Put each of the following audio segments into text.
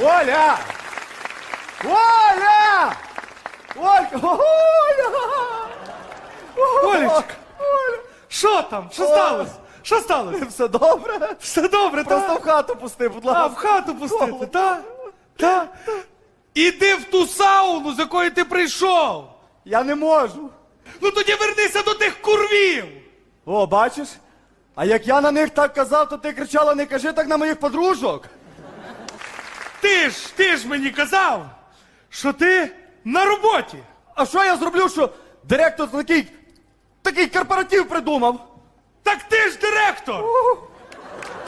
Оля! Оля! Олька! Оля! Олечка! Що там? Що сталося? Що сталося? Все добре? Все добре, Просто так? в хату пусти, будь ласка. А, в хату пустити, так? Так? Іди в ту сауну, з якої ти прийшов. Я не можу. Ну тоді вернися до тих курвів. О, бачиш? А як я на них так казав, то ти кричала, не кажи так на моїх подружок. Ти ж, ти ж мені казав, що ти на роботі. А що я зроблю, що директор такий, такий корпоратив придумав? Так ти ж директор.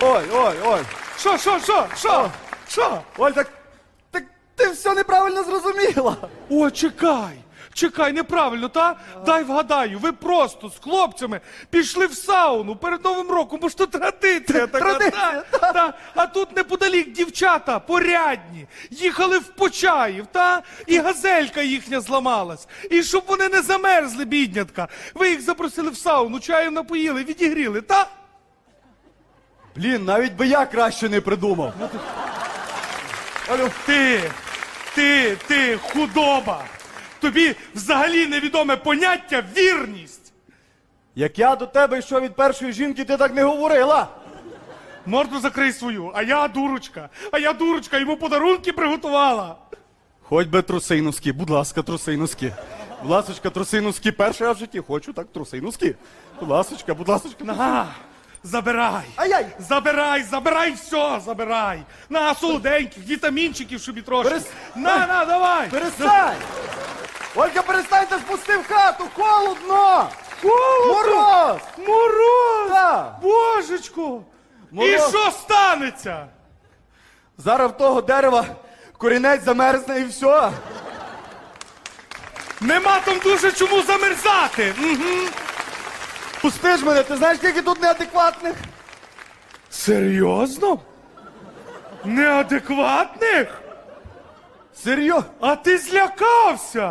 Ой, ой, ой. Що, що, що, що? Що? Оль, так, так ти все неправильно зрозуміла. О, чекай, чекай, неправильно, та? Дай вгадаю, ви просто з хлопцями пішли в сауну перед Новим роком, бо ж то традиція така. Традиція, та, та. А тут неподалік дівчата порядні, їхали в Почаїв, та? І газелька їхня зламалась. І щоб вони не замерзли, біднятка, ви їх запросили в сауну, чаєм напоїли, відігріли, та? Блін, навіть би я краще не придумав. Алло, ти, ти, ти, худоба. Тобі взагалі невідоме поняття вірність. Як я до тебе йшов від першої жінки, ти так не говорила. Морду закрий свою, а я дурочка, а я дурочка, йому подарунки приготувала. Хоч би труси носки, будь ласка, труси носки. Будь ласочка, труси носки. Перше я в житті хочу, так, труси носки. Будь ласочка, будь ласочка. На, забирай. Ай-яй! Забирай, забирай все, забирай. На, солоденьких, вітамінчиків собі трошки. Перес- На, на, давай. Перестань! Ольга, перестаньте спусти в хату! Холодно! Холодно. Мороз! Мороз! Так. Божечко! І Мороз. що станеться? Зараз в того дерева корінець замерзне і все. Нема там дуже чому замерзати. Угу. Пусти ж мене, ти знаєш, скільки тут неадекватних? Серйозно? Неадекватних? Серйозно? А ти злякався?